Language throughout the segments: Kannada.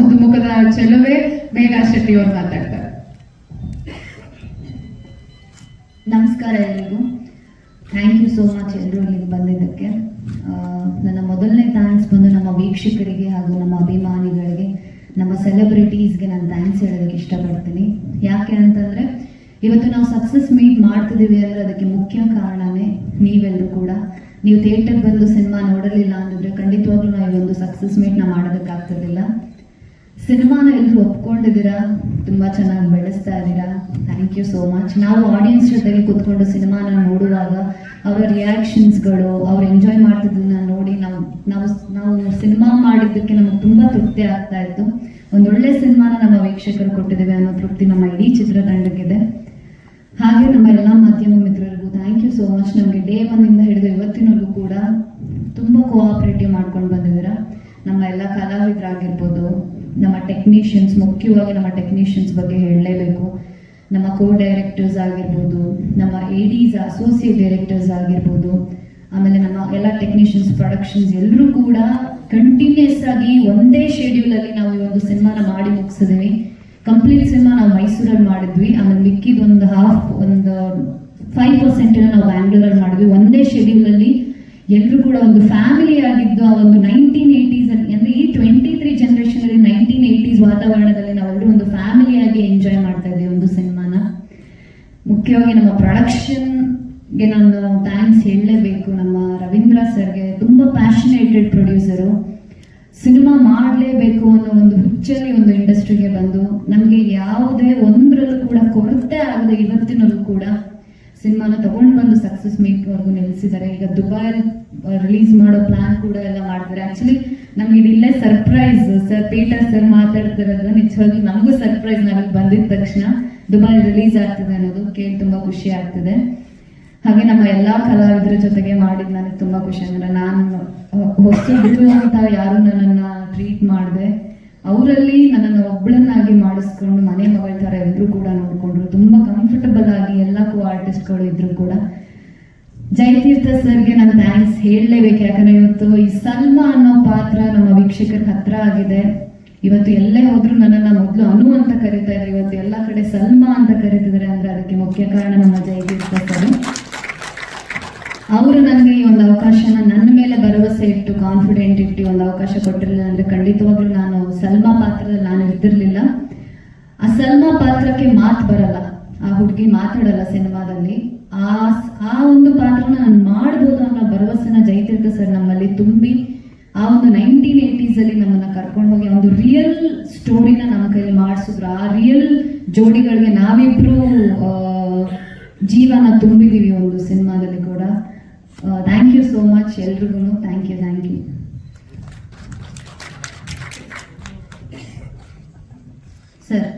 ಒಂದು ಮುಖದ ಚೆಲುವೆ ಮೇಘಾ ಶೆಟ್ಟಿ ಅವ್ರು ಮಾತಾಡ್ತಾರೆ. ನಮಸ್ಕಾರ ಎಲ್ರಿಗೂ. ಥ್ಯಾಂಕ್ ಯು ಸೋ ಮಚ್ ಎಲ್ಲರೂ ಇಲ್ಲಿಗೆ ಬಂದಿದ್ದಕ್ಕೆ. ನನ್ನ ಮೊದಲನೇ ಥ್ಯಾಂಕ್ಸ್ ಬಂದು ನಮ್ಮ ವೀಕ್ಷಕರಿಗೆ ಹಾಗೂ ನಮ್ಮ ಅಭಿಮಾನಿಗಳಿಗೆ, ನಮ್ಮ ಸೆಲೆಬ್ರಿಟೀಸ್ಗೆ ನಾನು ಥ್ಯಾಂಕ್ಸ್ ಹೇಳೋದಕ್ಕೆ ಇಷ್ಟಪಡ್ತೀನಿ. ಯಾಕೆ ಅಂತಂದರೆ, ಇವತ್ತು ನಾವು ಸಕ್ಸಸ್ ಮೀಟ್ ಮಾಡ್ತಿದ್ದೀವಿ ಅಂದರೆ ಅದಕ್ಕೆ ಮುಖ್ಯ ಕಾರಣನೇ ನೀವೆಲ್ಲರೂ ಕೂಡ. ನೀವು ಥಿಯೇಟರ್ ಬಂದು ಸಿನಿಮಾ ನೋಡಲಿಲ್ಲ ಅಂದಿದ್ರೆ ಖಂಡಿತವಾಗ್ಲೂ ನಾವು ಒಂದು ಸಕ್ಸಸ್ ಮೀಟ್ನ ಮಾಡೋದಕ್ಕಾಗ್ತಿರ್ಲಿಲ್ಲ. ಸಿನಿಮಾನ ಎಲ್ಲರೂ ಒಪ್ಕೊಂಡಿದ್ದೀರಾ? ತುಂಬ ಚೆನ್ನಾಗಿ ಬೆಳೆಸ್ತಾ ಇದ್ದೀರಾ? ಥ್ಯಾಂಕ್ ಯು ಸೋ ಮಚ್ ನಾವು ಆಡಿಯನ್ಸ್ ಜೊತೆಗೆ ಕೂತ್ಕೊಂಡು ಸಿನಿಮಾನ ನೋಡುವಾಗ ಅವರ ರಿಯಾಕ್ಷನ್ಸ್ಗಳು ಅವ್ರು ಎಂಜಾಯ್ ಮಾಡ್ತಿದ್ದನ್ನ ನೋಡಿ ನಾವು ನಾವು ನಾವು ಸಿನಿಮಾ ಮಾಡಿದ್ದಕ್ಕೆ ನಮಗೆ ತುಂಬ ತೃಪ್ತಿ ಆಗ್ತಾ ಇತ್ತು. ಒಂದೊಳ್ಳೆ ಸಿನಿಮಾನ ನಮ್ಮ ವೀಕ್ಷಕರು ಕೊಟ್ಟಿದ್ದೇವೆ ಅನ್ನೋ ತೃಪ್ತಿ ನಮ್ಮ ಇಡೀ ಚಿತ್ರತಂಡಕ್ಕಿದೆ. ಹಾಗೆ ನಮ್ಮ ಎಲ್ಲ ಮಾಧ್ಯಮ ಮಿತ್ರರಿಗೂ ಥ್ಯಾಂಕ್ ಯು ಸೋ ಮಚ್ ನಮಗೆ ಡೇ ಒನ್ನಿಂದ ಹಿಡಿದು ಇವತ್ತಿನವರೆಗೂ ಕೂಡ ತುಂಬ ಕೋಆಪರೇಟಿವ್ ಮಾಡ್ಕೊಂಡು ಬಂದಿದ್ದೀರಾ ನಮ್ಮ ಎಲ್ಲ ಕಲಾವಿದರಾಗಿರ್ಬೋದು ನಮ್ಮ ಟೆಕ್ನಿಷಿಯನ್ಸ್ ಮುಖ್ಯವಾಗಿ ನಮ್ಮ ಟೆಕ್ನಿಷಿಯನ್ಸ್ ಬಗ್ಗೆ ಹೇಳಲೇಬೇಕು. ನಮ್ಮ ಕೋ ಡೈರೆಕ್ಟರ್ಸ್ ಆಗಿರ್ಬೋದು, ನಮ್ಮ ಎಡೀಸ್ ಅಸೋಸಿಯೇಟ್ ಡೈರೆಕ್ಟರ್ಸ್ ಆಗಿರ್ಬೋದು, ಆಮೇಲೆ ನಮ್ಮ ಎಲ್ಲ ಟೆಕ್ನಿಷಿಯನ್ಸ್ ಪ್ರೊಡಕ್ಷನ್ಸ್ ಎಲ್ಲರೂ ಕೂಡ ಕಂಟಿನ್ಯೂಸ್ ಆಗಿ ಒಂದೇ ಶೆಡ್ಯೂಲ್ ಅಲ್ಲಿ ನಾವು ಈ ಒಂದು ಸಿನಿಮಾನ ಮಾಡಿ ಮುಗಿಸಿದ್ವಿ. ಕಂಪ್ಲೀಟ್ ಸಿನಿಮಾ ನಾವು ಮೈಸೂರಲ್ಲಿ ಮಾಡಿದ್ವಿ. ಆಮೇಲೆ ಮಿಕ್ಕಿದೊಂದು ಹಾಫ್ ಒಂದು ಫೈವ್ ಪರ್ಸೆಂಟ್ ನಾವು ಬ್ಯಾಂಗ್ಳೂರಲ್ಲಿ ಮಾಡಿದ್ವಿ. ಒಂದೇ ಶೆಡ್ಯೂಲ್ ಅಲ್ಲಿ ಎಲ್ಲರೂ ಕೂಡ ಒಂದು ಫ್ಯಾಮಿಲಿ ಆಗಿದ್ದು ಆ ಒಂದು ನೈನ್ಟೀನ್ ವಾತಾವರಣದಲ್ಲಿ ನಾವೆಲ್ಲರೂ ಒಂದು ಫ್ಯಾಮಿಲಿ ಆಗಿ ಎಂಜಾಯ್ ಮಾಡ್ತಾ ಇದ್ದೀವಿ ಒಂದು ಸಿನಿಮಾನ. ಮುಖ್ಯವಾಗಿ ನಮ್ಮ ಪ್ರೊಡಕ್ಷನ್ಗೆ ನಾನು ಥ್ಯಾಂಕ್ಸ್ ಹೇಳಲೇಬೇಕು. ನಮ್ಮ ರವೀಂದ್ರ ಸರ್ಗೆ ತುಂಬ ಪ್ಯಾಷನೇಟೆಡ್ ಪ್ರೊಡ್ಯೂಸರು ಸಿನಿಮಾ ಮಾಡಲೇಬೇಕು ಅನ್ನೋ ಒಂದು ಹುಚ್ಚಲ್ಲಿ ಒಂದು ಇಂಡಸ್ಟ್ರಿಗೆ ಬಂದು ನಮಗೆ ಯಾವುದೇ ಒಂದರಲ್ಲೂ ಕೂಡ ಕೊರತೆ ಆಗದೆ ಇವತ್ತಿನಲ್ಲೂ ಕೂಡ ಸಿನಿಮಾನ ತಗೊಂಡು ಬಂದು ಸಕ್ಸಸ್ ಮೇಕ್ವರೆಗೂ ನಿಲ್ಲಿಸಿದ್ದಾರೆ ಈಗ ದುಬೈ ರಿಲೀಸ್ ಮಾಡೋ ಪ್ಲಾನ್ ಕೂಡ ಎಲ್ಲ ಮಾಡ್ತಾರೆ ಆಕ್ಚುಲಿ ನಮ್ಗೆ ಇದಿಲ್ಲ ಸರ್ಪ್ರೈಸ್ ಸರ್ ಪೀಟರ್ ಸರ್ ಮಾತಾಡ್ತಿರೋದು ನಿಜವಾಗಿ ನಮಗೂ ಸರ್ಪ್ರೈಸ್ ನಾವಿಲ್ಲಿ ಬಂದಿದ ತಕ್ಷಣ ದುಬಾರಿ ರಿಲೀಸ್ ಆಗ್ತಿದೆ ಅನ್ನೋದು ಕೇಳಿ ತುಂಬಾ ಖುಷಿ ಆಗ್ತಿದೆ. ಹಾಗೆ ನಮ್ಮ ಎಲ್ಲಾ ಕಲಾವಿದರ ಜೊತೆಗೆ ಮಾಡಿದ್ ನನಗೆ ತುಂಬಾ ಖುಷಿ. ಅಂದ್ರೆ ನಾನು ಹೊಸದು ಅಂತ ಯಾರು ನನ್ನನ್ನ ಟ್ರೀಟ್ ಮಾಡಿದೆ. ಅವರಲ್ಲಿ ನನ್ನನ್ನು ಒಬ್ಬಳನ್ನಾಗಿ ಮಾಡಿಸ್ಕೊಂಡು ಮನೆ ಮಗಳ ತರ ಎಲ್ಲರೂ ಕೂಡ ನೋಡ್ಕೊಂಡ್ರು. ತುಂಬಾ ಕಂಫರ್ಟಬಲ್ ಆಗಿ ಎಲ್ಲ ಕೋ ಆರ್ಟಿಸ್ಟ್ಗಳು ಇದ್ರು ಕೂಡ. ಜಯತೀರ್ಥ ಸರ್ಗೆ ನಾನು ಥ್ಯಾಂಕ್ಸ್ ಹೇಳಲೇಬೇಕು. ಯಾಕಂದ್ರೆ ಇವತ್ತು ಈ ಸಲ್ಮಾ ಅನ್ನೋ ಪಾತ್ರ ನಮ್ಮ ವೀಕ್ಷಕರ ಹತ್ರ ಆಗಿದೆ. ಇವತ್ತು ಎಲ್ಲೇ ಹೋದ್ರು ನನ್ನನ್ನ ಮೊದಲು ಅನು ಅಂತ ಕರೀತಾ ಇದ್ರು. ಇವತ್ತು ಎಲ್ಲ ಕಡೆ ಸಲ್ಮಾ ಅಂತ ಕರೀತಿದ್ದಾರೆ ಅಂದ್ರೆ ಅದಕ್ಕೆ ಮುಖ್ಯ ಕಾರಣ ನಮ್ಮ ಜಯತೀರ್ಥ ಸರ್. ಅವರು ನನಗೆ ಈ ಒಂದು ಅವಕಾಶನ ನನ್ನ ಮೇಲೆ ಭರವಸೆ ಇಟ್ಟು ಕಾನ್ಫಿಡೆಂಟ್ ಇಟ್ಟು ಒಂದು ಅವಕಾಶ ಕೊಟ್ಟಿರಲಿಲ್ಲ ಅಂದ್ರೆ ಖಂಡಿತವಾಗ್ಲೂ ನಾನು ಸಲ್ಮಾ ಪಾತ್ರದಲ್ಲಿ ನಾನು ಇದ್ದಿರಲಿಲ್ಲ ಆ ಸಲ್ಮಾ ಪಾತ್ರಕ್ಕೆ ಮಾತು ಬರಲ್ಲ. ಆ ಹುಡುಗಿ ಮಾತಾಡಲ್ಲ ಸಿನಿಮಾದಲ್ಲಿ. ಆ ಆ ಒಂದು ಪಾತ್ರನ ನಾನು ಮಾಡ್ಬೋದು ಅನ್ನೋ ಭರವಸೆನ ಜಯತೀರ್ಥ ಸರ್ ನಮ್ಮಲ್ಲಿ ತುಂಬಿ, ಆ ಒಂದು ನೈನ್ಟೀನ್ ಏಯ್ಟೀಸ್ ಅಲ್ಲಿ ನಮ್ಮನ್ನ ಕರ್ಕೊಂಡು ಹೋಗಿ ಒಂದು ರಿಯಲ್ ಸ್ಟೋರಿನ ನಮ್ಮ ಕೈಲಿ ಮಾಡಿಸಿದ್ರು. ಆ ರಿಯಲ್ ಜೋಡಿಗಳಿಗೆ ನಾವಿಬ್ರು ಜೀವನ ತುಂಬಿದೀವಿ ಒಂದು ಸಿನಿಮಾದಲ್ಲಿ ಕೂಡ. ಥ್ಯಾಂಕ್ ಯು ಸೋ ಮಚ್ ಎಲ್ರಿಗೂ thank you thank you sir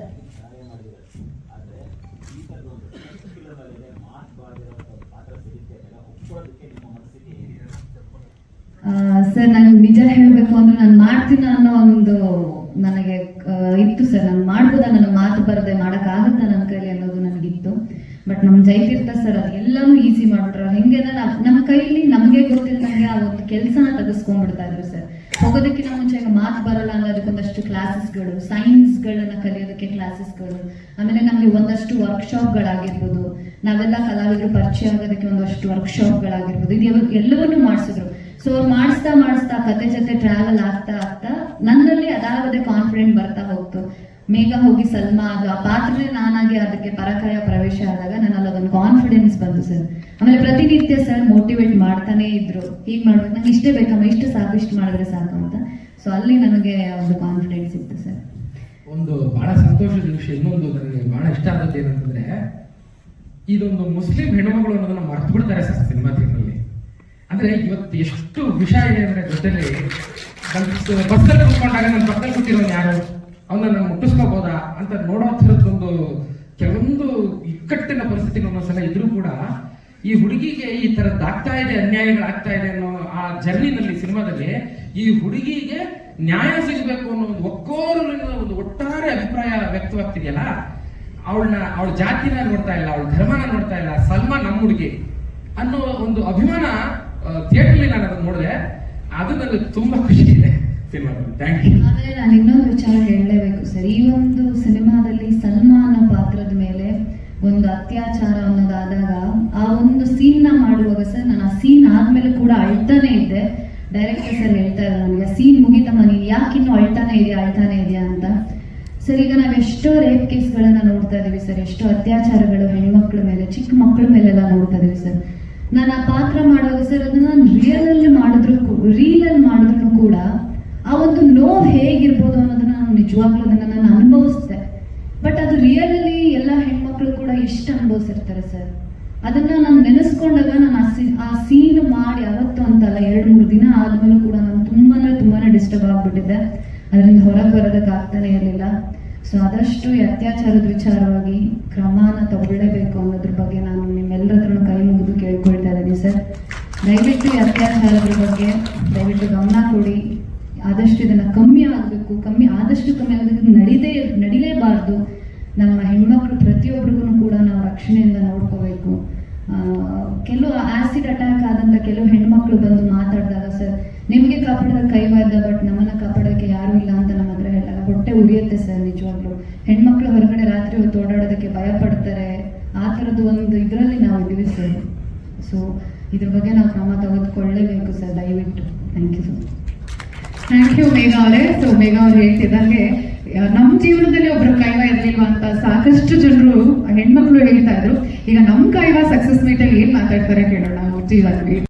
sir ನನಗೆ ನಿಜ ಹೇಳಬೇಕು ಅಂದ್ರೆ ನಾನು ಮಾಡ್ತೀನಿ ಅನ್ನೋ ಒಂದು ನನಗೆ ಇತ್ತು ಸರ್. ನಾನು ಮಾಡ್ಬೋದಾ ನನ್ನ ಮಾತು ಬರದೆ ಮಾಡೋಕ್ಕಾಗತ್ತಾ ನನ್ನ ಕೈಲಿ ಅನ್ನೋದು ಬಟ್ ನಮ್ಮ ಜೈತೀರ್ಥ ಸರ್ ಅದೆಲ್ಲನೂ ಈಸಿ ಮಾಡ್ಬಿಟ್ರು. ಹೆಂಗೆ ನಮ್ಮ ಕೈಲಿ ನಮಗೆ ಗೊತ್ತಿಲ್ಲದಂಗೆ ಆ ಒಂದು ಕೆಲಸನ ತೆಗೆಸ್ಕೊಂಡ್ಬಿಡ್ತಾ ಇದ್ರು ಸರ್ ಹೋಗೋದಕ್ಕಿಂತ ಮುಂಚೆ ಮಾತು ಬರಲ್ಲ ಅನ್ನೋದಕ್ಕೊಂದಷ್ಟು ಕ್ಲಾಸಸ್ಗಳು ಸೈನ್ಸ್ಗಳನ್ನ ಕಲಿಯೋದಕ್ಕೆ ಕ್ಲಾಸಸ್ಗಳು ಆಮೇಲೆ ನಮಗೆ ಒಂದಷ್ಟು ವರ್ಕ್ಶಾಪ್ಗಳಾಗಿರ್ಬೋದು ನಾವೆಲ್ಲ ಕಲಾವಿದರು ಪರಿಚಯ ಆಗೋದಕ್ಕೆ ಒಂದಷ್ಟು ವರ್ಕ್ಶಾಪ್ಗಳಾಗಿರ್ಬೋದು ಇದು ಎಲ್ಲವನ್ನೂ ಮಾಡಿಸಿದ್ರು. ಸೊ ಅವ್ರು ಮಾಡಿಸ್ತಾ ಮಾಡಿಸ್ತಾ ಕತೆ ಜೊತೆ ಟ್ರಾವೆಲ್ ಆಗ್ತಾ ಆಗ್ತಾ ನನ್ನಲ್ಲಿ ಅದಾಗದೆ ಕಾನ್ಫಿಡೆಂಟ್ ಬರ್ತಾ ಹೋಗ್ತು. ಮೇಘ ಹೋಗಿ ಸಲ್ಮಾ, ಆಗ ಆ ಪಾತ್ರನೇ ನಾನಾಗಿ ಅದಕ್ಕೆ ಪರಕಾಯ ಪ್ರವೇಶ ಆದಾಗ ನನ್ನಲ್ಲಿ ಅದೊಂದು ಕಾನ್ಫಿಡೆನ್ಸ್ ಬಂತು ಸರ್. ಆಮೇಲೆ ಪ್ರತಿನಿತ್ಯ ಸರ್ ಮೋಟಿವೇಟ್ ಮಾಡ್ತಾನೆ ಇದ್ರು. ಹೀಗೆ ಮಾಡ್ಬೇಕು. ನಂಗೆ ಇಷ್ಟೇ ಬೇಕಮ್ಮ, ಇಷ್ಟು ಸಾಕು, ಇಷ್ಟು ಮಾಡಿದ್ರೆ ಸಾಕು ಅಂತ. ಸೊ ಅಲ್ಲಿ ನನಗೆ ಒಂದು ಕಾನ್ಫಿಡೆನ್ಸ್ ಇತ್ತು ಸರ್. ಒಂದು ಬಹಳ ಸಂತೋಷದ ವಿಷಯ. ಇನ್ನೊಂದು ನನಗೆ ಬಹಳ ಇಷ್ಟ ಆದದ್ದು ಏನಂತಂದ್ರೆ, ಇದೊಂದು ಮುಸ್ಲಿಂ ಹೆಣ್ಮಗಳು ಅನ್ನೋದನ್ನ ಮರ್ತು ಬಿಡ್ತಾರೆ ಸರ್ ಸಿನಿಮಾ ಥಿಯೇಟ್ರಲ್ಲಿ ಅಂದ್ರೆ ಇವತ್ತು ಎಷ್ಟು ವಿಷಯ ಇದೆ ಅಂದ್ರೆ ಜೊತೆಲಿ ಬಸ್ಸಲ್ಲಿ ಕೂತ್ಕೊಂಡಾಗ ನನ್ನ ಪಕ್ಕದಲ್ಲಿ ಕೂತಿರೋನು ಯಾರು? ಅವನ್ನ ನಾನು ಮುಟ್ಟಿಸ್ಕೋಬೋದಾ ಅಂತ ನೋಡೋ ಥರದ್ದೊಂದು ಕೆಲವೊಂದು ಇಕ್ಕಟ್ಟಿನ ಪರಿಸ್ಥಿತಿಗಳು ಒಂದೊಂದ್ಸಲ ಇದ್ರೂ ಕೂಡ ಈ ಹುಡುಗಿಗೆ ಈ ತರದ್ದಾಗ್ತಾ ಇದೆ ಅನ್ಯಾಯಗಳಾಗ್ತಾ ಇದೆ ಅನ್ನೋ ಆ ಜರ್ನಿನಲ್ಲಿ, ಸಿನಿಮಾದಲ್ಲಿ ಈ ಹುಡುಗಿಗೆ ನ್ಯಾಯ ಸಿಗಬೇಕು ಅನ್ನೋ ಒಂದು ಒಕ್ಕೋರು ಒಂದು ಒಟ್ಟಾರೆ ಅಭಿಪ್ರಾಯ ವ್ಯಕ್ತವಾಗ್ತಿದೆಯಲ್ಲ, ಅವಳನ್ನ, ಅವಳ ಜಾತಿನ ನೋಡ್ತಾ ಇಲ್ಲ, ಅವಳ ಧರ್ಮನ ನೋಡ್ತಾ ಇಲ್ಲ, ಸಲ್ಮಾ ನಮ್ಮ ಹುಡುಗಿ ಅನ್ನೋ ಒಂದು ಅಭಿಮಾನ ಥಿಯೇಟರ್ಲಿ ನಾನು ಅದನ್ನ ನೋಡಿದೆ. ಅದು ನನಗೆ ತುಂಬಾ ಖುಷಿ ಇದೆ. ಆಮೇಲೆ ನಾನು ಇನ್ನೊಂದು ವಿಚಾರ ಹೇಳಲೇಬೇಕು ಸರ್. ಈ ಒಂದು ಸಿನಿಮಾದಲ್ಲಿ ಸಲ್ಮಾನ ಪಾತ್ರದ ಮೇಲೆ ಒಂದು ಅತ್ಯಾಚಾರ ಅನ್ನೋದಾದಾಗ ಆ ಒಂದು ಸೀನ್ನ ಮಾಡುವಾಗ ಸರ್, ನಾನು ಆ ಸೀನ್ ಆದ್ಮೇಲೆ ಕೂಡ ಅಳ್ತಾನೆ ಇದ್ದೆ. ಡೈರೆಕ್ಟರ್ ಸರ್ ಹೇಳ್ತಾ ಇದ್ದಾರೆ ನನಗೆ ಸೀನ್ ಮುಗಿತಮ್ಮ, ನೀನು ಇನ್ನು ಅಳ್ತಾನೆ ಇದೆಯಾ ಅಳ್ತಾನೆ ಇದೆಯಾ ಅಂತ? ಸರ್, ಈಗ ನಾವು ಎಷ್ಟೋ ರೇಪ್ ಕೇಸ್ಗಳನ್ನ ನೋಡ್ತಾ ಇದ್ದೀವಿ ಸರ್. ಎಷ್ಟೋ ಅತ್ಯಾಚಾರಗಳು ಹೆಣ್ಮಕ್ಳ ಮೇಲೆ, ಚಿಕ್ಕ ಮಕ್ಕಳ ಮೇಲೆಲ್ಲ ನೋಡ್ತಾ ಇದೀವಿ ಸರ್. ನಾನು ಆ ಪಾತ್ರ ಮಾಡುವಾಗ ಸರ್, ಅದನ್ನ ನಾನು ರಿಯಲ್ ಅಲ್ಲಿ ಮಾಡಿದ್ರು ರೀಲ್ ಅಲ್ಲಿ ಮಾಡಿದ್ರು ಕೂಡ ಆ ಒಂದು ನೋವು ಹೇಗಿರ್ಬೋದು ಅನ್ನೋದನ್ನ ನಾನು ನಿಜವಾಗ್ಲೂ ಅದನ್ನ ನಾನು ಅನುಭವಿಸ್ದೆ. ಬಟ್ ಅದು ರಿಯಲ್ ಎಲ್ಲ ಹೆಣ್ಮಕ್ಳು ಕೂಡ ಎಷ್ಟು ಅನುಭವಿಸಿರ್ತಾರೆ ಸರ್. ಅದನ್ನ ನಾನು ನೆನೆಸ್ಕೊಂಡಾಗ ನಾನು ಆ ಸೀನ್ ಮಾಡಿ ಅವತ್ತು ಅಂತಲ್ಲ ಎರಡು ಮೂರು ದಿನ ಆದ್ಮೇಲೆ ಕೂಡ ನಾನು ತುಂಬಾನೇ ತುಂಬಾನೇ ಡಿಸ್ಟರ್ಬ್ ಆಗ್ಬಿಟ್ಟಿದ್ದೆ. ಅದರಿಂದ ಹೊರಗೆ ಬರೋದಕ್ಕೆ ಆಗ್ತಾನೆ ಇರಲಿಲ್ಲ. ಸೊ ಆದಷ್ಟು ಅತ್ಯಾಚಾರದ ವಿಚಾರವಾಗಿ ಕ್ರಮನ ತಗೊಳ್ಳೇಬೇಕು ಅನ್ನೋದ್ರ ಬಗ್ಗೆ ನಾನು ನಿಮ್ಮೆಲ್ಲರ ಹತ್ರನೂ ಕೈ ಮುಗಿದು ಕೇಳ್ಕೊಳ್ತಾ ಇದ್ದೀನಿ ಸರ್. ದಯವಿಟ್ಟು ಅತ್ಯಾಚಾರದ ಬಗ್ಗೆ ದಯವಿಟ್ಟು ಗಮನ ಕೊಡಿ. ಆದಷ್ಟು ಇದನ್ನು ಕಮ್ಮಿ ಆಗಬೇಕು ಕಮ್ಮಿ, ಆದಷ್ಟು ಕಮ್ಮಿ ಆಗೋದಕ್ಕೆ ನಡೀದೇ, ನಡಿಲೇಬಾರ್ದು. ನಮ್ಮ ಹೆಣ್ಮಕ್ಳು ಪ್ರತಿಯೊಬ್ಬರಿಗೂ ಕೂಡ ನಾವು ರಕ್ಷಣೆಯಿಂದ ನೋಡ್ಕೋಬೇಕು. ಕೆಲವು ಆಸಿಡ್ ಅಟ್ಯಾಕ್ ಆದಂತ ಕೆಲವು ಹೆಣ್ಮಕ್ಳು ಬಂದು ಮಾತಾಡಿದಾಗ ಸರ್ ನಿಮಗೆ ಕಾಪಾಡೋದಕ್ಕೆ ಕೈವಾದ ಬಟ್ ನಮ್ಮನ್ನ ಕಾಪಾಡೋದಕ್ಕೆ ಯಾರು ಇಲ್ಲ ಅಂತ ನಮ್ಮ ಹತ್ರ ಹೇಳಿದಾಗ ಹೊಟ್ಟೆ ಉರಿಯುತ್ತೆ ಸರ್ ನಿಜವಾಗ್ಲೂ. ಹೆಣ್ಮಕ್ಳು ಹೊರಗಡೆ ರಾತ್ರಿ ಹೊತ್ತು ಓಡಾಡೋದಕ್ಕೆ ಭಯ ಪಡ್ತಾರೆ. ಆ ಥರದ್ದು ಒಂದು ಇದರಲ್ಲಿ ನಾವು ಇದ್ದೀವಿ ಸರ್ ಸೊ ಇದ್ರ ಬಗ್ಗೆ ನಾವು ಕ್ರಮ ತೆಗೆದುಕೊಳ್ಳೇಬೇಕು ಸರ್ ದಯವಿಟ್ಟು. Thank you sir thank you Megha ಅವರೇ. ಸೊ ಮೇಘಾ ಅವ್ರು ಹೇಳ್ತಿದ್ದಂಗೆ ನಮ್ಮ ಜೀವನದಲ್ಲಿ ಒಬ್ರು ಕೈವ ಇರ್ಲಿಲ್ವಾ ಅಂತ ಸಾಕಷ್ಟು ಜನರು ಹೆಣ್ಮಕ್ಳು ಹೇಳ್ತಾ ಇದ್ರು. ಈಗ ನಮ್ಮ ಕೈವ ಸಕ್ಸಸ್ ಮೀಟಲ್ಲಿ ಏನ್ ಮಾತಾಡ್ತಾರೆ ಕೇಳೋಣ ಜೀವನ